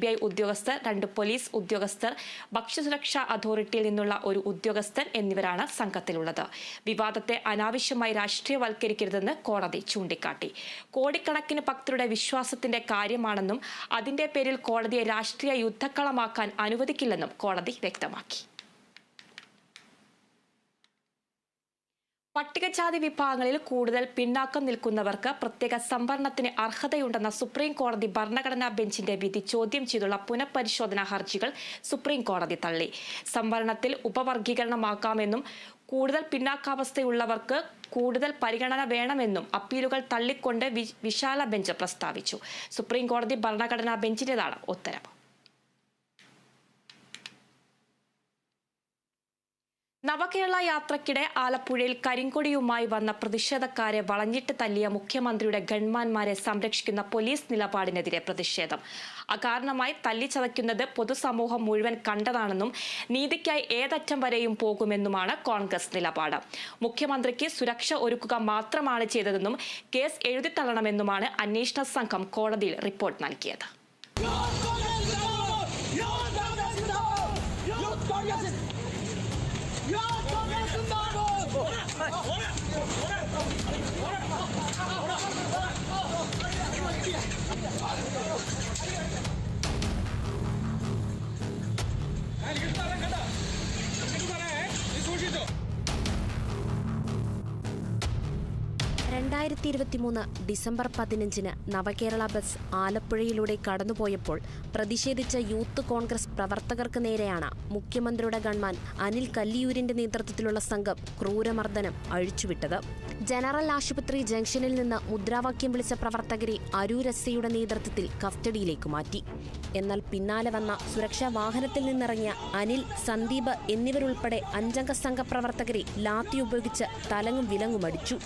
B I ഉദ്യോഗസ്ഥർ രണ്ട് police ഉദ്യോഗസ്ഥർ ഭക്ഷ്യസുരക്ഷാ അതോറിറ്റിയിൽ നിന്നുള്ള ഒരു ഉദ്യോഗസ്ഥൻ എന്നിവരാണ് സംഘത്തിലുള്ളത്. വിവാദത്തെ അനാവശ്യമായി രാഷ്ട്രീയവൽക്കരിക്കരുതെന്ന് കോടതി ചൂണ്ടിക്കാട്ടി. കോടിക്കണക്കിന് ഭക്തരുടെ വിശ്വാസത്തിന്റെ കാര്യമാണെന്നും അതിന്റെ പേരിൽ കോടതിയെ രാഷ്ട്രീയ യുദ്ധക്കളമാക്കാൻ അനുവദിക്കില്ലെന്നും കോടതി വ്യക്തമാക്കി. പട്ടികജാതി വിഭാഗങ്ങളിൽ കൂടുതൽ പിന്നാക്കം നിൽക്കുന്നവർക്ക് പ്രത്യേക സംവരണത്തിന് അർഹതയുണ്ടെന്ന സുപ്രീം കോടതി ഭരണഘടനാ ബെഞ്ചിന്റെ വിധി ചോദ്യം ചെയ്തുള്ള പുനഃപരിശോധനാ ഹർജികൾ സുപ്രീം കോടതി തള്ളി. സംവരണത്തിൽ ഉപവർഗീകരണമാക്കാമെന്നും കൂടുതൽ പിന്നാക്കാവസ്ഥയുള്ളവർക്ക് കൂടുതൽ പരിഗണന വേണമെന്നും അപ്പീലുകൾ തള്ളിക്കൊണ്ട് വിശാല ബെഞ്ച് പ്രസ്താവിച്ചു. സുപ്രീം കോടതി ഭരണഘടനാ ബെഞ്ചിന്റേതാണ് ഉത്തരവ് നവകേരള യാത്രക്കിടെ ആലപ്പുഴയിൽ കരിങ്കൊടിയുമായി വന്ന പ്രതിഷേധക്കാരെ വളഞ്ഞിട്ട് തല്ലിയ മുഖ്യമന്ത്രിയുടെ ഗൺമാന്മാരെ സംരക്ഷിക്കുന്ന പോലീസ് നിലപാടിനെതിരെ പ്രതിഷേധം. അകാരണമായി തല്ലിച്ചതയ്ക്കുന്നത് പൊതുസമൂഹം മുഴുവൻ കണ്ടതാണെന്നും നീതിക്കായി ഏതറ്റം വരെയും പോകുമെന്നുമാണ് കോൺഗ്രസ് നിലപാട്. മുഖ്യമന്ത്രിക്ക് സുരക്ഷ ഒരുക്കുക മാത്രമാണ് ചെയ്തതെന്നും കേസ് എഴുതിത്തള്ളണമെന്നുമാണ് അന്വേഷണ സംഘം കോടതിയിൽ റിപ്പോർട്ട് നൽകിയത്. Yok, yok, yok, yok. രണ്ടായിരത്തി ഇരുപത്തിമൂന്ന് ഡിസംബർ പതിനഞ്ചിന് നവകേരള ബസ് ആലപ്പുഴയിലൂടെ കടന്നുപോയപ്പോൾ പ്രതിഷേധിച്ച യൂത്ത് കോൺഗ്രസ് പ്രവർത്തകർക്ക് നേരെയാണ് മുഖ്യമന്ത്രിയുടെ ഗൺമാൻ അനിൽ കല്ലിയൂരിന്റെ നേതൃത്വത്തിലുള്ള സംഘം ക്രൂരമർദ്ദനം അഴിച്ചുവിട്ടത്. ജനറൽ ആശുപത്രി ജംഗ്ഷനിൽ നിന്ന് മുദ്രാവാക്യം വിളിച്ച പ്രവർത്തകരെ അരൂരസ്സയുടെ നേതൃത്വത്തിൽ കസ്റ്റഡിയിലേക്ക് മാറ്റി. എന്നാൽ പിന്നാലെ വന്ന സുരക്ഷാ വാഹനത്തിൽ നിന്നിറങ്ങിയ അനിൽ സന്ദീപ് എന്നിവരുൾപ്പെടെ അഞ്ചംഗ സംഘപ്രവർത്തകരെ ലാത്തി ഉപയോഗിച്ച് തലങ്ങും വിലങ്ങും അടിച്ചു.